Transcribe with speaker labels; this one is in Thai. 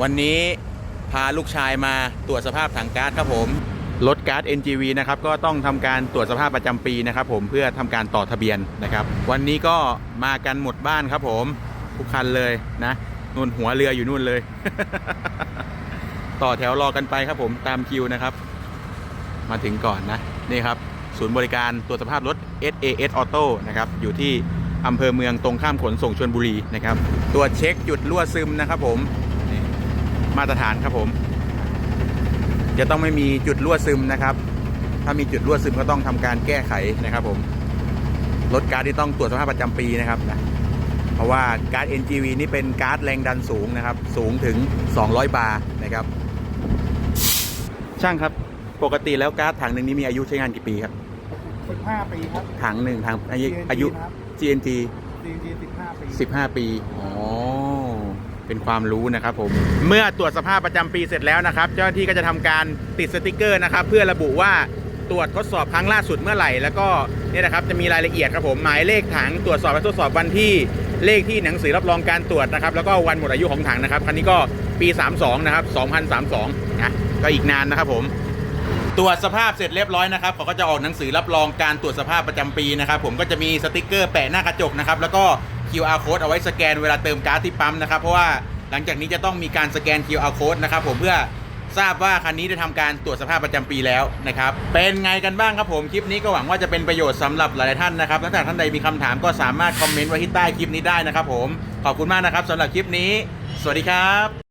Speaker 1: วันนี้พาลูกชายมาตรวจสภาพถังก๊าซครับผม รถก๊าซ NGV นะครับก็ต้องทำการตรวจสภาพประจำปีนะครับผมเพื่อทำการต่อทะเบียนนะครับ วันนี้ก็มากันหมดบ้านครับผมทุกคันเลยนะนู่นหัวเรืออยู่นู่นเลย ต่อแถวรอกันไปครับผมตามคิวนะครับ มาถึงก่อนนะนี่ครับ ศูนย์บริการตรวจสภาพรถ SAS Auto นะครับอยู่ที่อำเภอเมืองตรงข้ามขนส่งชลบุรีนะครับตรวจเช็คจุดรั่วซึมนะครับผม มาตรฐานครับผม จะต้องไม่มีจุดรั่วซึมนะครับ ถ้ามีจุดรั่วซึมก็ต้องทำการแก้ไขนะครับผมรถการ์ดที่ต้องตรวจสภาพประจำปีนะครับนะเพราะว่าการ์ด NGV นี่เป็นการ์ดแรงดันสูงนะครับ สูงถึง 200 บาร์นะครับ ช่างครับปกติแล้วการ์ดถังหนึ่งนี้มีอายุใช้งานกี่ปีครับ
Speaker 2: 15 ปีครับ
Speaker 1: ถังหนึ่งถังอายุ
Speaker 2: TNT
Speaker 1: อายุ
Speaker 2: ครับ
Speaker 1: GNT
Speaker 2: CNG 15 ปี
Speaker 1: 15 ปี อ๋อ เป็นความรู้นะครับผม เมื่อตรวจสภาพประจำปีเสร็จแล้วนะครับ เจ้าหน้าที่ก็จะทำการติดสติกเกอร์นะครับ เพื่อระบุว่าตรวจทดสอบครั้งล่าสุดเมื่อไหร่ แล้วก็เนี่ยนะครับจะมีรายละเอียดครับผมหมายเลขถังตรวจสอบและทดสอบวันที่เลขที่หนังสือรับรองการตรวจนะครับ แล้วก็วันหมดอายุของถังนะครับคันนี้ก็ปี 32 นะครับ 2032 นะก็อีกนานนะครับผมตรวจสภาพเสร็จเรียบร้อยนะครับเขาก็จะออกหนังสือรับรองการตรวจสภาพประจำปีนะครับ ผมก็จะมีสติกเกอร์แปะหน้ากระจกนะครับ แล้วก็ QR code เอาไว้สแกนเวลาเติมก๊าซที่ปั๊มนะครับ เพราะว่าหลังจากนี้จะต้องมีการสแกน QR code นะครับผมเพื่อทราบว่าคันนี้ได้ทำการตรวจสภาพประจำปีแล้วนะครับ เป็นไงกันบ้างครับผมคลิปนี้ก็หวังว่าจะเป็นประโยชน์สำหรับหลายท่านนะครับถ้าท่านใดมีคำถามก็สามารถคอมเมนต์ไว้ที่ใต้คลิปนี้ได้นะครับผมขอบคุณมากนะครับสำหรับคลิปนี้ สวัสดีครับ